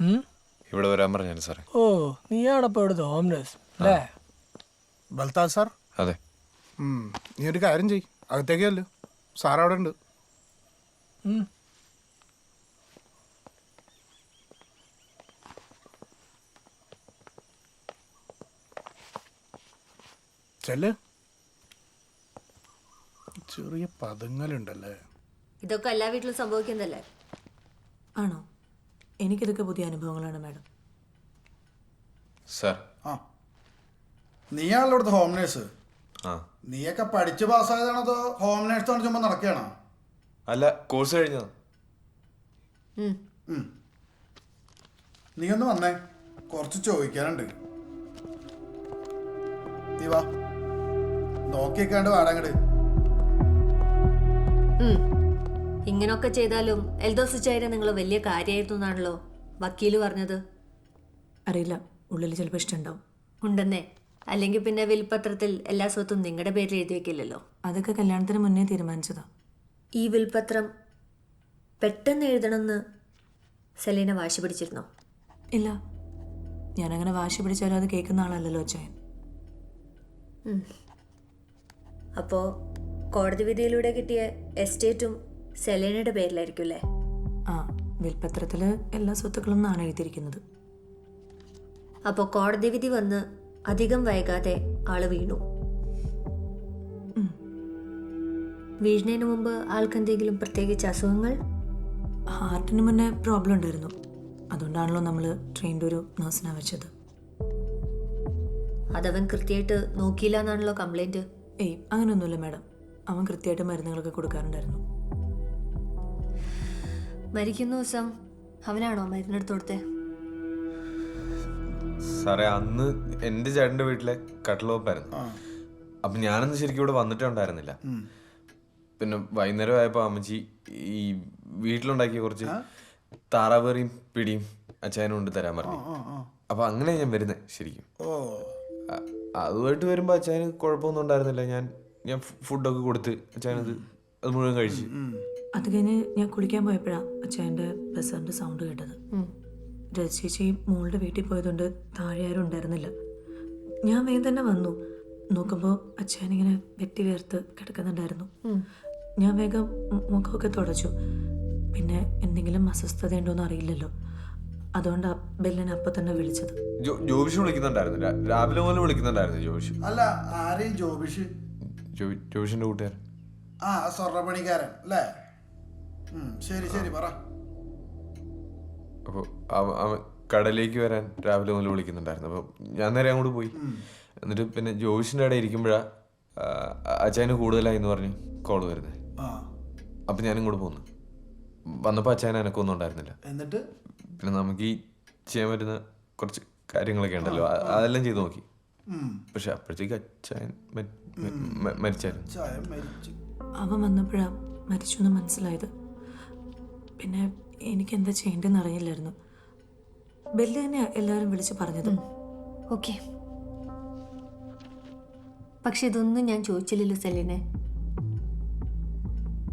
ഇവിടെ വരാൻ പറഞ്ഞു സാറേ. ഓ നീയാണപ്പോ ഇവിടുത്തെ ഹോംലെസ് അല്ലേ? ബൽത്താജ് സാർ? അതെ. നീ ഒരു കാര്യം ചെയ് അകത്തേക്കല്ലോ. സാർ അവിടെ ഉണ്ട്. ചെല്ല്. ചെറിയ പദങ്ങളുണ്ടല്ലേ? ഇതൊക്കെ എല്ലാ വീട്ടിലും സംഭവിക്കുന്നതല്ലേ? ആണോ? എനിക്കിതൊക്കെ പുതിയ അനുഭവങ്ങളാണ് മാഡം. സാർ. ആ. നീയാണല്ലോ ഇവിടുത്തെ ഹോം നേഴ്സ് ആ. നീയൊക്കെ പഠിച്ച് പാസ്സായതാണോ അതോ ഹോം നേഴ്സ് എന്ന് ചുമ്മാ നടക്കുകയാണോ? അല്ല കോഴ്സ് കഴിഞ്ഞതാ. ഉം. ഉം. നീ ഒന്ന് വന്നേ. കുറച്ച് ചോദിക്കാനുണ്ട്. നീ വാ. നോക്കിയേക്കാണ്ട് വാടാങ്ങട്. ഉം. ഇങ്ങനൊക്കെ ചെയ്താലും എൽദോസ് ചൈര നിങ്ങൾ വലിയ കാര്യമായിരുന്നു എന്നാണല്ലോ വക്കീൽ പറഞ്ഞത്. അറിയില്ല. ഉള്ളിൽ ചിലപ്പോൾ ഇഷ്ടമുണ്ടാവും ഉണ്ടെന്നേ. അല്ലെങ്കിൽ പിന്നെ വിൽപത്രത്തിൽ എല്ലാ സ്വത്തും നിങ്ങളുടെ പേരിൽ എഴുതി വെക്കില്ലല്ലോ. അതൊക്കെ കല്യാണത്തിന് മുന്നേ തീരുമാനിച്ചതാ. ഈ വിൽപത്രം പെട്ടെന്ന് എഴുതണമെന്ന് സെലീന വാശി പിടിച്ചിരുന്നോ? ഇല്ല. ഞാനങ്ങനെ വാശി പിടിച്ചാലും അത് കേൾക്കുന്ന ആളല്ലല്ലോ അച്ചായൻ അപ്പോ കോടതി വിധിയിലൂടെ കിട്ടിയ എസ്റ്റേറ്റും സെലീനയുടെ പേരിലായിരിക്കും അല്ലേ ആ വിൽപ്പത്രത്തിൽ എല്ലാ സ്വത്തുക്കളും എന്നാണ് എഴുതിയിരിക്കുന്നത്. അപ്പോൾ കോടതി വിധി വന്ന് അധികം വൈകാതെ ആൾ വീണു. വീഴുന്നതിന് മുമ്പ് ആൾക്ക് എന്തെങ്കിലും പ്രത്യേകിച്ച് അസുഖങ്ങൾ? ഹാർട്ടിന് മുന്നേ പ്രോബ്ലം ഉണ്ടായിരുന്നു. അതുകൊണ്ടാണല്ലോ നമ്മൾ ട്രെയിനിന്റെ ഒരു നഴ്സിനെ വെച്ചത്. അതവൻ കൃത്യമായിട്ട് നോക്കിയില്ല എന്നാണല്ലോ കംപ്ലൈന്റ്? ഏയ് അങ്ങനെയൊന്നുമില്ല മാഡം. അവൻ കൃത്യമായിട്ട് മരുന്നുകളൊക്കെ കൊടുക്കാറുണ്ടായിരുന്നു. മരിക്കുന്ന ദിവസം അവനാണോ മരുന്നെടുത്ത് കൊടുത്തേ? സാറേ അന്ന് എന്റെ ചേട്ടന്റെ വീട്ടിലെ കട്ടിലോപ്പായിരുന്നു അപ്പം ഞാനന്ന് ശരിക്കും ഇവിടെ വന്നിട്ടേ ഉണ്ടായിരുന്നില്ല. പിന്നെ വൈകുന്നേരം ആയപ്പോൾ അമ്മച്ചി ഈ വീട്ടിലുണ്ടാക്കിയ കുറച്ച് താറാവേറിയും പിടിയും അച്ഛനും കൊണ്ട് തരാൻ പറഞ്ഞു. അപ്പം അങ്ങനെ ഞാൻ വരുന്നത് ശരിക്കും. അതുമായിട്ട് വരുമ്പോൾ അച്ഛന് കുഴപ്പമൊന്നും ഉണ്ടായിരുന്നില്ല. ഞാൻ ഞാൻ ഫുഡൊക്കെ കൊടുത്ത് അച്ഛനത് അത് മുഴുവൻ കഴിച്ച്. അത് കഴിഞ്ഞ് ഞാൻ കുളിക്കാൻ പോയപ്പോഴാണ് അച്ഛന്റെ ബസ്സറിന്റെ സൗണ്ട് കേട്ടത്. രജിച്ചേച്ചി മോളുടെ വീട്ടിൽ പോയതുകൊണ്ട് താഴെ ആരും ഉണ്ടായിരുന്നില്ല. ഞാൻ വേഗം തന്നെ വന്നു. നോക്കുമ്പോൾ അച്ഛൻ ഇങ്ങനെ വെട്ടി വേർത്ത് കിടക്കുന്നുണ്ടായിരുന്നു. ഞാൻ വേഗം മുഖമൊക്കെ തുടച്ചു. പിന്നെ എന്തെങ്കിലും അസ്വസ്ഥത ഉണ്ടോ എന്ന് അറിയില്ലല്ലോ. അതുകൊണ്ട് ബെല്ലിനെ അപ്പൊ തന്നെ വിളിച്ചത്. ജോബിഷ് വിളിക്കുന്നുണ്ടായിരുന്നു. രാവിലെ മുതൽ വിളിക്കുന്നുണ്ടായിരുന്നു ജോബിഷ്. അല്ല ആരെയും ജോബിഷ്? ജോബിഷിന്റെ കൂട്ടുകാരൻ. ആ ആ സ്വർണപ്പണിക്കാരൻ അല്ലേ? ശരി ശരി പറ. അപ്പോൾ അവൻ കടലേക്ക് വരാൻ രാവിലെ മുതൽ വിളിക്കുന്നുണ്ടായിരുന്നു. അപ്പോൾ ഞാൻ നേരെ അങ്ങോട്ട് പോയി. എന്നിട്ട് പിന്നെ ജോയിസിന്റെ അവിടെ ഇരിക്കുമ്പോഴാ അച്ചായന് കൂടുതലായി എന്ന് പറഞ്ഞ് കോൾ വരുന്നത് ആ. അപ്പം ഞാൻ ഇങ്ങോട്ട് പോന്നു. വന്നപ്പോൾ അച്ചായൻ എനക്കൊന്നും ഉണ്ടായിരുന്നില്ല. എന്നിട്ട്? പിന്നെ നമുക്ക് ഈ ചെയ്യാൻ പറ്റുന്ന കുറച്ച് കാര്യങ്ങളൊക്കെ ഉണ്ടല്ലോ. അതെല്ലാം ചെയ്തു നോക്കി. പക്ഷെ അപ്പോഴത്തേക്ക് അച്ചായൻ മരിച്ചായിരുന്നു. ചായ മരിച്ചു. അവൻ വന്നപ്പോഴാ മരിച്ചു എന്ന് മനസ്സിലായത്. പിന്നെ എനിക്ക് എന്താ ചെയ്യേണ്ടതെന്ന് അറിയില്ലായിരുന്നു. ബെല്ല് തന്നെ എല്ലാവരും വിളിച്ച് പറഞ്ഞത്. ഓക്കെ. പക്ഷെ ഇതൊന്നും ഞാൻ ചോദിച്ചില്ലല്ലോ സെല്ലിനെ.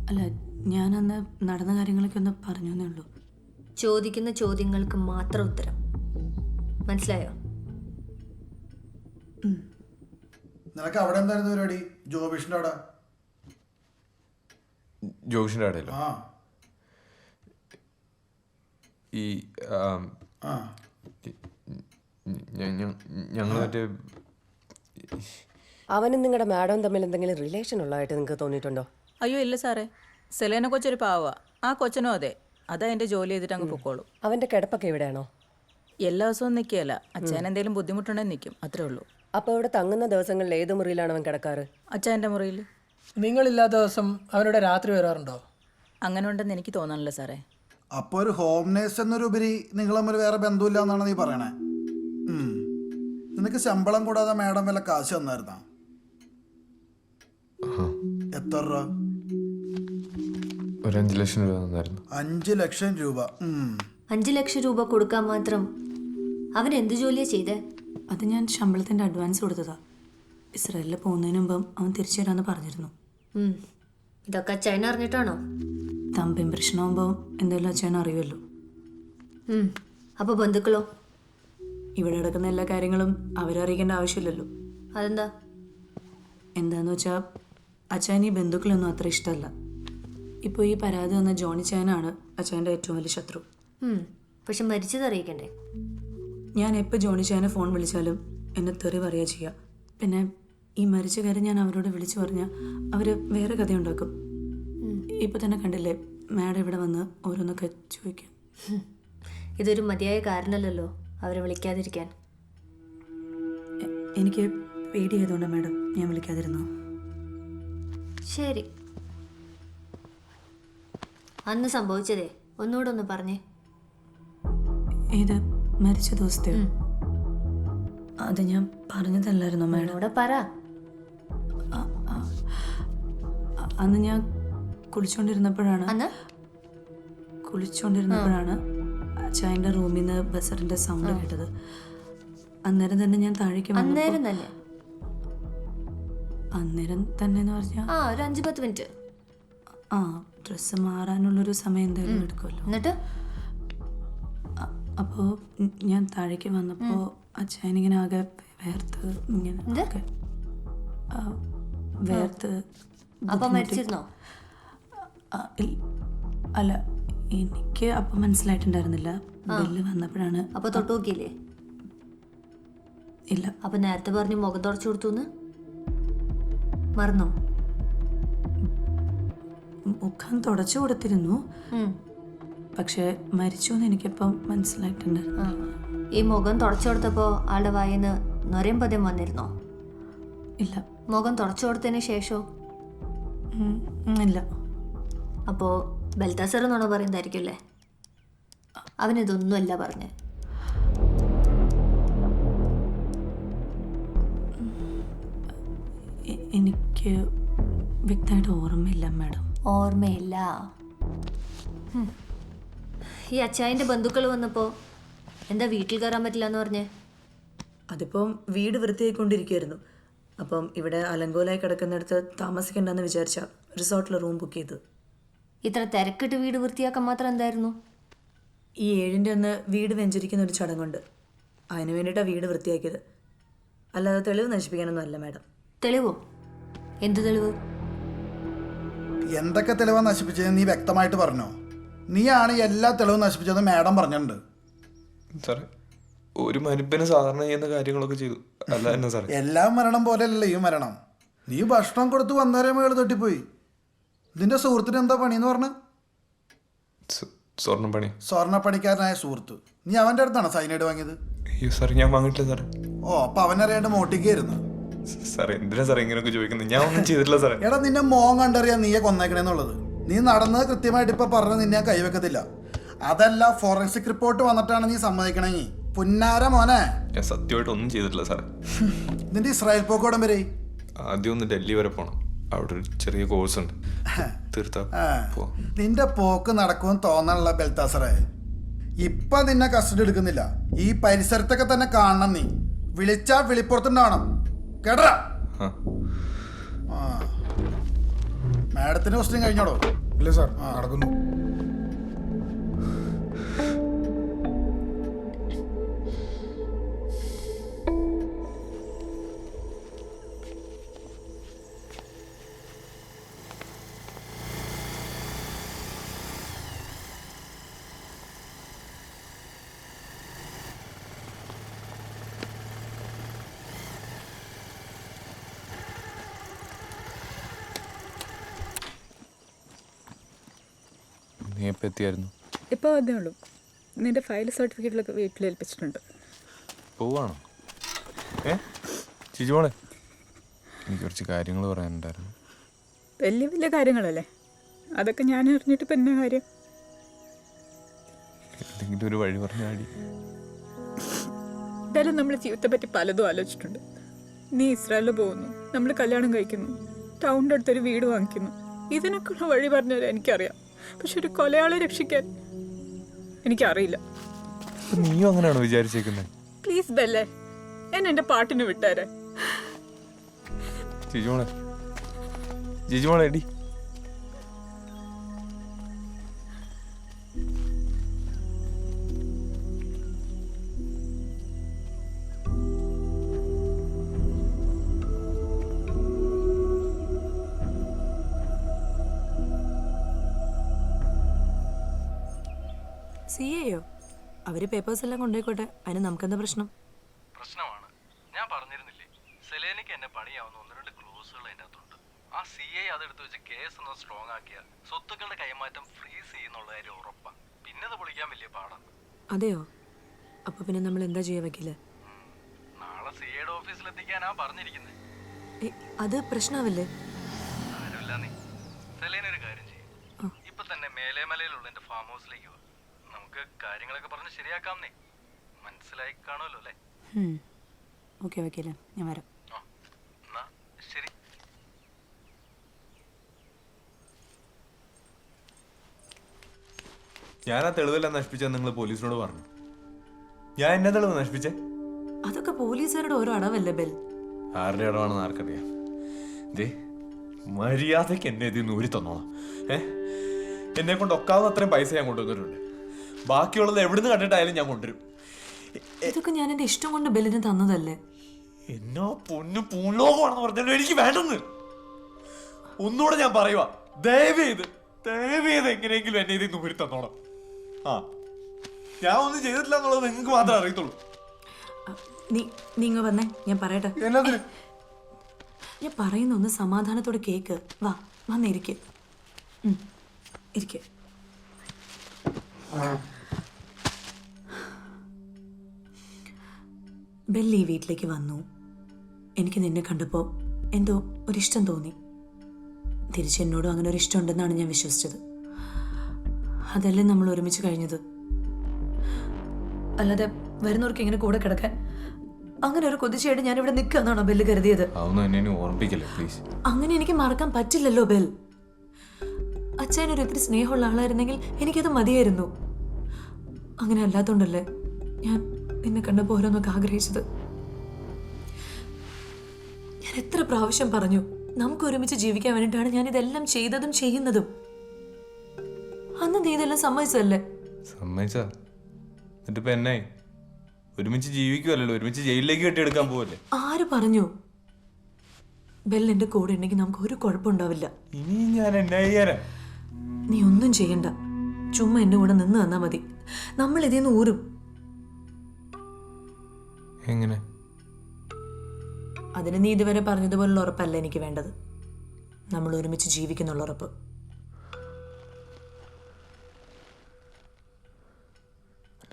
അല്ല ഞാനന്ന് നടന്ന കാര്യങ്ങളൊക്കെ ഒന്ന് പറഞ്ഞു എന്നേ ഉള്ളൂ. ചോദിക്കുന്ന ചോദ്യങ്ങൾക്ക് മാത്രം ഉത്തരം. മനസ്സിലായോ? നിനക്ക് അവിടെ എന്തായിരുന്നു പരിപാടി? ജോബിഷിന്റെ അവിടെ? ജോബിഷിന്റെ അവിടെയല്ലോ. ആ. ഈ ഞങ്ങളൊരു ആ. ഞങ്ങൾ മറ്റേ അവനും നിങ്ങളുടെ മാഡം തമ്മിൽ എന്തെങ്കിലും റിലേഷൻ ഉള്ളതായിട്ട് നിങ്ങൾക്ക് തോന്നിയിട്ടുണ്ടോ? അയ്യോ ഇല്ല സാറേ. സെലേന കൊച്ചൊരു പാവ. ആ കൊച്ചനോ അതെ. അതാ എന്റെ ജോലി ചെയ്തിട്ട് അങ്ങ് പൊക്കോളൂ. അവന്റെ കിടപ്പൊക്കെ എവിടെയാണോ? എല്ലാ ദിവസവും നിൽക്കുകയല്ല. അച്ഛൻ എന്തെങ്കിലും ബുദ്ധിമുട്ടുണ്ടെങ്കിൽ നിൽക്കും. അത്രേ ഉള്ളൂ. അപ്പോൾ ഇവിടെ തങ്ങുന്ന ദിവസങ്ങളിൽ ഏത് മുറിയിലാണ് അവൻ കിടക്കാറ്? അച്ഛന്റെ മുറിയിൽ നിങ്ങളില്ലാത്ത ദിവസം അവരുടെ രാത്രി വരാറുണ്ടോ? അങ്ങനെ ഉണ്ടെന്ന് എനിക്ക് തോന്നണല്ലോ സാറേ. അപ്പോൾ ഒരു ഹോം നേഴ്സ് എന്നൊരുപരി നിങ്ങൾ തമ്മിൽ വേറെ ബന്ധമില്ല എന്നാണ് നീ പറയണേ? നിനക്ക് ശമ്പളം കൂടാതെ മാഡം വല്ല കാശ് തന്നായിരുന്നാ? എത്ര രൂപ? ഒരു അഞ്ച് ലക്ഷം രൂപ തന്നായിരുന്നു. അഞ്ച് ലക്ഷം രൂപ. അഞ്ച് അഞ്ചു ലക്ഷം രൂപ കൊടുക്കാൻ മാത്രം അവൻ എന്ത് ജോലിയാ ചെയ്തേ? അത് ഞാൻ ശമ്പളത്തിന്റെ അഡ്വാൻസ് കൊടുത്തതാ. ഇസ്രായേലിൽ പോകുന്നതിന് മുമ്പ് അവൻ തിരിച്ചു വരാമെന്ന് പറഞ്ഞിരുന്നു. ഇതൊക്കെ ചൈന അറിഞ്ഞിട്ടാണോ? തമ്പിൻ പ്രശ്നമാകുമ്പോൾ എന്തെങ്കിലും അച്ഛൻ അറിയുമല്ലോ. അപ്പൊ അപ്പോൾ ബന്ധുക്കളോ? ഇവിടെ നടക്കുന്ന എല്ലാ കാര്യങ്ങളും അവരറിയിക്കേണ്ട ആവശ്യമില്ലല്ലോ. അതെന്താ? എന്താന്ന് വെച്ചാൽ അച്ചായന് ഈ ബന്ധുക്കളൊന്നും അത്ര ഇഷ്ടമല്ല. ഇപ്പോൾ ഈ പരാതി വന്ന ജോണി ചാനാണ് അച്ചായന്റെ ഏറ്റവും വലിയ ശത്രു. പക്ഷെ മരിച്ചത് അറിയിക്കണ്ടേ? ഞാൻ എപ്പോൾ ജോണി ചാനെ ഫോൺ വിളിച്ചാലും എന്നെ തെറി പറയുക ചെയ്യുക പിന്നെ ഈ മരിച്ച കാര്യം ഞാൻ അവരോട് വിളിച്ചു പറഞ്ഞാൽ അവർ വേറെ കഥയുണ്ടാക്കും. ഇപ്പം തന്നെ കണ്ടില്ലേ? മാഡം ഇവിടെ വന്ന് ഓരോന്നൊക്കെ ചോദിക്കും. ഇതൊരു മതിയായ കാരണമല്ലല്ലോ അവരെ വിളിക്കാതിരിക്കാൻ. എനിക്ക് പേടിയായതുകൊണ്ട് മാഡം ഞാൻ വിളിക്കാതിരുന്നു. ശരി. അന്ന് സംഭവിച്ചതേ. ഒന്നുകൂടെ ഒന്ന് പറഞ്ഞേ. ഏത് മരിച്ച ദിവസത്തെ അത് ഞാൻ പറഞ്ഞതല്ലായിരുന്നു മാഡം? അവിടെ പറ. അന്ന് ഞാൻ കുളിച്ചുകൊണ്ടിരുന്നപ്പോഴാണ് അന്ന്? കുളിച്ചുകൊണ്ടിരുന്നപ്പോഴാണ് അച്ചായന്റെ റൂമിൽ നിന്ന് ബസറിന്റെ സൗണ്ട് കേട്ടത്. അന്നേരം തന്നെ ഞാൻ താഴേക്ക് അന്നേരം തന്നെ? അന്നേരം തന്നെ എന്ന് പറഞ്ഞാൽ ആ ഒരു അഞ്ച് പത്ത് മിനിറ്റ്. ആ ഡ്രസ്സ് മാറാനുള്ളൊരു സമയം എന്തായാലും എടുക്കുമല്ലോ. എന്നിട്ട്? അപ്പോൾ ഞാൻ താഴേക്ക് വന്നപ്പോൾ അച്ചായനിങ്ങനെ ആകെ വേർത്ത് ഇങ്ങനെ വേർത്ത് അപ്പൊ മരിച്ചിരുന്നോ? അല്ല എനിക്ക് അപ്പം മനസ്സിലായിട്ടുണ്ടായിരുന്നില്ല. ബില്ല് വന്നപ്പോഴാണ്. അപ്പൊ തൊട്ട് നോക്കിയില്ലേ? ഇല്ല. അപ്പൊ നേരത്തെ പറഞ്ഞു മുഖം തുടച്ചു കൊടുത്തു മറന്നോ? മുഖം തുടച്ചു കൊടുത്തിരുന്നു. പക്ഷെ മരിച്ചു എന്ന് എനിക്കിപ്പം മനസ്സിലായിട്ടുണ്ട്. ഈ മുഖം തുടച്ചു കൊടുത്തപ്പോ ആളുടെ വായിന്ന് നൊരയും പതിയും വന്നിരുന്നോ? ഇല്ല. മുഖം തുടച്ചു കൊടുത്തതിന് ശേഷോ? ഇല്ല. അപ്പോ ബൽത്താസർ എന്നാണോ പറയുന്നതായിരിക്കുമല്ലേ അവനിതൊന്നുമല്ല പറഞ്ഞ്. എനിക്ക് വ്യക്തമായിട്ട് ഓർമ്മയില്ല മാഡം. ഓർമ്മയില്ല. ഈ അച്ചായന്റെ ബന്ധുക്കൾ വന്നപ്പോ എന്താ വീട്ടിൽ കയറാൻ പറ്റില്ല എന്ന് പറഞ്ഞേ? അതിപ്പം വീട് വൃത്തിയായിക്കൊണ്ടിരിക്കുകയായിരുന്നു അപ്പം ഇവിടെ അലങ്കോലായി കിടക്കുന്നിടത്ത് താമസിക്കണ്ടെന്ന് വിചാരിച്ച റിസോർട്ടിൽ റൂം ബുക്ക് ചെയ്തു. ഇത്ര തിരക്കിട്ട് വീട് വൃത്തിയാക്കാൻ മാത്രം എന്തായിരുന്നു? ഈ ഏഴിന്റെ അന്ന് വീട് വെഞ്ചരിക്കുന്ന ഒരു ചടങ്ങുണ്ട്. അതിന് വേണ്ടിയിട്ടാണ് വീട് വൃത്തിയാക്കിയത്. അല്ലാതെ തെളിവ് നശിപ്പിക്കാനൊന്നും അല്ല മാഡം. തെളിവോ? എന്ത് തെളിവ്? എന്തൊക്കെ തെളിവാ നശിപ്പിച്ചത് നീ വ്യക്തമായിട്ട് പറഞ്ഞോ? നീയാണ് എല്ലാ തെളിവും നശിപ്പിച്ചത് മാഡം പറഞ്ഞിട്ടുണ്ട്. സാറേ ഒരു മരുപ്പിന് സാധാരണ ചെയ്യുന്ന കാര്യങ്ങളൊക്കെ ചെയ്തു. അല്ല എന്നാ സാറേ? എല്ലാ മരണം പോലെയല്ലേ ഈ മരണം. നീ ഭക്ഷണം കൊടുത്ത് വന്നവരെ മേൾ തട്ടിപ്പോയി. നിന്റെ സുഹൃത്തിന് എന്താ പണി എന്ന് പറഞ്ഞു സ്വർണ പണി. സ്വർണപ്പണിക്കാരനായ സുഹൃത്ത്. നീ അവന്റെ അടുത്താണ് സൈനൈഡ് വാങ്ങിയത്? അയ്യോ സാർ ഞാൻ വാങ്ങിയിട്ടില്ല സാറേ ഓ അപ്പൊ അവനറിയാണ്ട് മോട്ടിക്കായിരുന്നു സാർ എന്തിനാ സാർ ഇങ്ങനെയൊക്കെ ചോദിക്കുന്നത്? ഞാൻ ഒന്നും ചെയ്തിട്ടില്ല സാറേ എടാ നിന്നെ മോൻ കണ്ടറിയാൻ നീയെ കൊന്നേക്കണേന്നുള്ളത്. നീ നടന്നത് കൃത്യമായിട്ട് ഇപ്പൊ പറഞ്ഞ നിന്നെ ഞാൻ കൈവെക്കത്തില്ല. അതല്ല ഫോറൻസിക് റിപ്പോർട്ട് വന്നിട്ടാണ് നീ സമ്മതിക്കണമെങ്കിൽ പുന്നാര മോനെ. ഞാൻ സത്യമായിട്ട് ഒന്നും ചെയ്തിട്ടില്ല സാറേ നിന്റെ ഇസ്രായേൽ പോക്കോടം വരെ. ആദ്യം ഒന്ന് ഡൽഹി വരെ പോകണം അവിടെ ഒരു ചെറിയ കോഴ്സ് ഉണ്ട്. തീർത്താ? പോ. നിന്റെ പോക്ക് നടക്കുമെന്ന് തോന്നാനുള്ള ബെൽത്താസറെ. ഇപ്പൊ നിന്നെ കസ്റ്റഡി എടുക്കുന്നില്ല. ഈ പരിസരത്തൊക്കെ തന്നെ കാണണം നീ. വിളിച്ചാ വിളിപ്പുറത്തുണ്ടാവണം. കേട്ട ആ. ആ. മാഡത്തിന് ക്വസ്റ്റ്യൻ കഴിഞ്ഞോടോ? ഇല്ല സാർ നടക്കുന്നു. നീ എപ്പോൾ എത്തിയായിരുന്നു? ഇപ്പോൾ അതേ ഉള്ളൂ. നിന്റെ ഫയൽ സർട്ടിഫിക്കറ്റിലൊക്കെ വീട്ടിൽ ഏൽപ്പിച്ചിട്ടുണ്ട് പോവാണോ? ഏ? ചിജുമോളെ എനിക്ക് കുറച്ച് കാര്യങ്ങൾ പറയാനുണ്ടായിരുന്നു. വലിയ വലിയ കാര്യങ്ങളല്ലേ? അതൊക്കെ ഞാൻ അറിഞ്ഞിട്ട് ഇപ്പം എന്നാ കാര്യം? എന്തെങ്കിലും ഒരു വഴി പറഞ്ഞാടി എന്തായാലും നമ്മൾ ജീവിതത്തെ പറ്റി പലതും ആലോചിച്ചിട്ടുണ്ട്. നീ ഇസ്രായേലിൽ പോകുന്നു നമ്മൾ കല്യാണം കഴിക്കുന്നു ടൗണിന്റെ അടുത്തൊരു വീട് വാങ്ങിക്കുന്നു. ഇതിനൊക്കെയുള്ള വഴി പറഞ്ഞവരെ എനിക്കറിയാം. പക്ഷെ ഒരു കൊലയാളെ രക്ഷിക്കാൻ എനിക്കറിയില്ല. നീയും അങ്ങനെയാണോ വിചാരിച്ചേക്കുന്നത് പ്ലീസ് ബെല്ലേ എന്നെ എന്റെ പാട്ടിന് വിട്ടാരേ. ജിജുമോളെ ജിജുമോളെ എടി. പേപ്പേഴ്സ് എല്ലാം കൊണ്ടുപോയിക്കോട്ടെ. അതിന് നമുക്കെന്താ പ്രശ്നം? പ്രശ്നമാണ്. ഞാൻ പറഞ്ഞിരുന്നില്ലേ സെലേനയ്ക്ക് എന്നെ പണിയാവുന്ന ഒന്ന് രണ്ട് ക്ലോസുകൾ അതിന്റെ അകത്തുണ്ട് ആ സി ഐ അതെടുത്ത് വെച്ച് കേസ് ഒന്ന് സ്ട്രോങ് ആക്കിയാൽ സ്വത്തുക്കളുടെ കൈമാറ്റം ഫ്രീസ് ചെയ്യുന്നുള്ള കാര്യം ഉറപ്പാണ് പിന്നെ അത് പൊളിക്കാൻ വലിയ പാടാണ് അതെയോ? അപ്പൊ പിന്നെ നമ്മൾ എന്താ ചെയ്യാൻ വക്കീൽ നാളെ സി ഐയുടെ ഓഫീസിലെത്തിക്കാനാ പറഞ്ഞിരിക്കുന്നത് ഏ, അത് പ്രശ്നമാവില്ലേ ആരുമില്ല നീ സെലേന ഒരു കാര്യം ചെയ്യും. ഇപ്പൊ തന്നെ മേലേമലയിലുള്ള എന്റെ ഫാം ഹൗസിലേക്ക് വാ. നമുക്ക് കാര്യങ്ങളൊക്കെ പറഞ്ഞ് ശരിയാക്കാം നീ മനസ്സിലായി കാണുമല്ലോ അല്ലേ ഓക്കെ വക്കീൽ. ഞാൻ വരാം. ശരി. ഞാൻ ആ തെളിവെല്ലാം നശിപ്പിച്ച നിങ്ങൾ പോലീസിനോട് പറഞ്ഞു. ഞാൻ എന്നെ തെളിവ് നശിപ്പിച്ചേ? അതൊക്കെ പോലീസുകാരുടെ ഓരോ അടവല്ലേ ബെൽ? ആരുടെ അടവാണെന്ന് ആർക്കറിയാം? ദേ മര്യാദയ്ക്ക് എന്നെ ഇതിൽ നിന്ന് ഊരി തന്നോളാം ഏ? എന്നെ കൊണ്ട് ഒക്കാവുന്ന അത്രയും പൈസ ഞാൻ കൊണ്ടുവന്നിട്ടുണ്ട്. ബാക്കിയുള്ളത് എവിടുന്ന് കണ്ടിട്ടായാലും ഞാൻ കൊണ്ടുവരും. ഇതൊക്കെ ഞാൻ എന്റെ ഇഷ്ടം കൊണ്ട് ബെല്ലിന് തന്നതല്ലേ? എന്നോ പൊന്നു പൂലോകമാണെന്ന് പറഞ്ഞാലും എനിക്ക് വേണ്ടെന്ന്. ഒന്നുകൂടെ ഞാൻ പറയുക ദയവ് ചെയ്ത് ദയവ് ചെയ്ത് എങ്ങനെയെങ്കിലും എന്നെ ഇതിൽ നിന്ന് ഊരി തന്നോളാം ആ ഞാൻ ഒന്നും ചെയ്തിട്ടില്ല എന്നുള്ളത് നിങ്ങൾക്ക് മാത്രമേ അറിയത്തുള്ളൂ. നീങ്ങ വന്നേ ഞാൻ പറയട്ടെ. എന്നതിന്? ഞാൻ പറയുന്ന ഒന്ന് സമാധാനത്തോടെ കേക്ക്. വാ വന്നിരിക്കെ ഇരിക്കെ. ബെല്ലി വീട്ടിലേക്ക് വന്നു. എനിക്ക് നിന്നെ കണ്ടപ്പോൾ എന്തോ ഒരിഷ്ടം തോന്നി. തിരിച്ച് എന്നോടും അങ്ങനെ ഒരു ഇഷ്ടം ഉണ്ടെന്നാണ് ഞാൻ വിശ്വസിച്ചത്. അതല്ലേ നമ്മൾ ഒരുമിച്ച് കഴിഞ്ഞത്? അല്ലാതെ വരുന്നവർക്ക് ഇങ്ങനെ കൂടെ കിടക്കാൻ അങ്ങനെ ഒരു കൊതിച്ചയായിട്ട് ഞാൻ ഇവിടെ നിൽക്കാന്നാണോ ബെല്ല് കരുതിയത്? പ്ലീസ് അങ്ങനെ എനിക്ക് മറക്കാൻ പറ്റില്ലല്ലോ ബെൽ. അച്ഛനൊരു ഒത്തിരി സ്നേഹമുള്ള ആളായിരുന്നെങ്കിൽ എനിക്കത് മതിയായിരുന്നു. അങ്ങനെ അല്ലാത്തോണ്ടല്ലേ ഞാൻ നിന്നെ കണ്ടപ്പോൾ ഓരോന്നൊക്കെ ആഗ്രഹിച്ചത്. ഞാൻ എത്ര പ്രാവശ്യം പറഞ്ഞു നമുക്ക് ഒരുമിച്ച് ജീവിക്കാൻ വേണ്ടിയിട്ടാണ് ഞാൻ ഇതെല്ലാം ചെയ്തതും ചെയ്യുന്നതും. അന്ന് നീ ഇതെല്ലാം സമ്മതിച്ചതല്ലേ? സമ്മതിച്ചാ എന്നിട്ടിപ്പോ എന്നായി? ഒരുമിച്ച് ജീവിക്കുമല്ലോ ഒരുമിച്ച് ജയിലിലേക്ക് കെട്ടിയെടുക്കാൻ പോവല്ലേ? ആര് പറഞ്ഞു? ബെല്ലിന്റെ എന്റെ കൂടെ ഉണ്ടെങ്കിൽ നമുക്ക് ഒരു കുഴപ്പമുണ്ടാവില്ല ഇനി ഞാൻ എന്നാ ചെയ്യാനാ? നീ ഒന്നും ചെയ്യണ്ട. ചുമ്മാ എന്റെ കൂടെ നിന്ന് തന്നാ മതി. നമ്മൾ ഇതിൽ നിന്ന് ഊരും. എങ്ങനെ? അതിന് നീ ഇതുവരെ പറഞ്ഞതുപോലുള്ള ഉറപ്പല്ല എനിക്ക് വേണ്ടത്. നമ്മൾ ഒരുമിച്ച് ജീവിക്കുന്നുള്ള ഉറപ്പ്.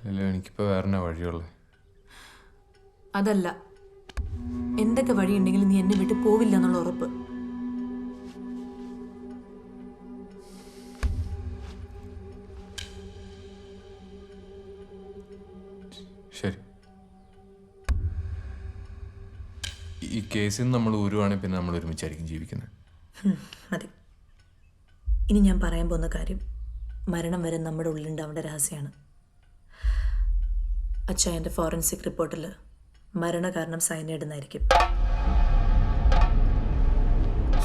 എനിക്കിപ്പോ വേറെ വഴിയുള്ളേ? അതല്ല. എന്തൊക്കെ വഴിയുണ്ടെങ്കിലും നീ എന്നെ വിട്ട് പോവില്ല എന്നുള്ള ഉറപ്പ്. ശരി. ഈ കേസിൽ നിന്ന് നമ്മൾ ഊരുവാണെങ്കിൽ പിന്നെ നമ്മൾ ഒരുമിച്ചായിരിക്കും ജീവിക്കുന്നത്. അതെ. ഇനി ഞാൻ പറയാൻ പോകുന്ന കാര്യം മരണം വരെ നമ്മുടെ ഉള്ളിലുണ്ടാവേണ്ട രഹസ്യമാണ് അച്ചായന്റെ ഫോറൻസിക് റിപ്പോർട്ടിൽ മരണകാരണം സൈനൈഡ് എന്നായിരിക്കും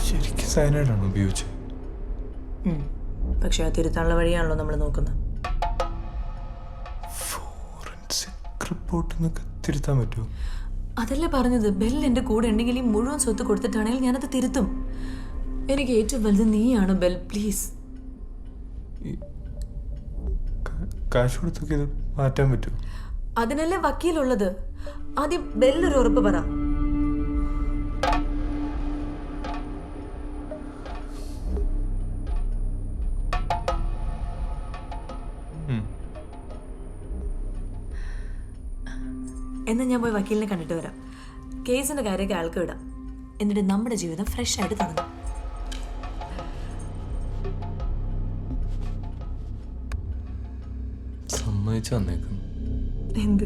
ശരിക്കും സൈനൈഡാണ് ഉപയോഗിച്ചത്. പക്ഷെ ആ തിരുത്താനുള്ള വഴിയാണല്ലോ നമ്മൾ നോക്കുന്നത്. ഫോറൻസിക് റിപ്പോർട്ട് എന്നൊക്കെ തിരുത്താൻ പറ്റുമോ? അതല്ലേ പറഞ്ഞത്? ബെൽ എന്റെ കൂടെ ഉണ്ടെങ്കിൽ ഈ മുഴുവൻ സ്വത്ത് കൊടുത്തിട്ടാണെങ്കിൽ ഞാനത് തിരുത്തും. എനിക്ക് ഏറ്റവും വലുത് നീയാണ് ബെൽ. പ്ലീസ് കാശ് കൊടുത്തൊക്കെ ഇത് മാറ്റാൻ പറ്റും അതിനല്ലേ വക്കീലുള്ളത്. ആദ്യം ബെല്ലൊരു ഉറപ്പ് പറ. എന്നാൽ ഞാൻ പോയി വക്കീലിനെ കണ്ടിട്ട് വരാം. കേസിന്റെ കാര്യമൊക്കെ ആൾക്ക് വിടാം. എന്നിട്ട് നമ്മുടെ ജീവിതം ഫ്രഷ് ആയിട്ട് തുടങ്ങാം. സമ്മതിച്ചു എന്ത്?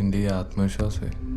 എന്റെ ഈ ആത്മവിശ്വാസമേ.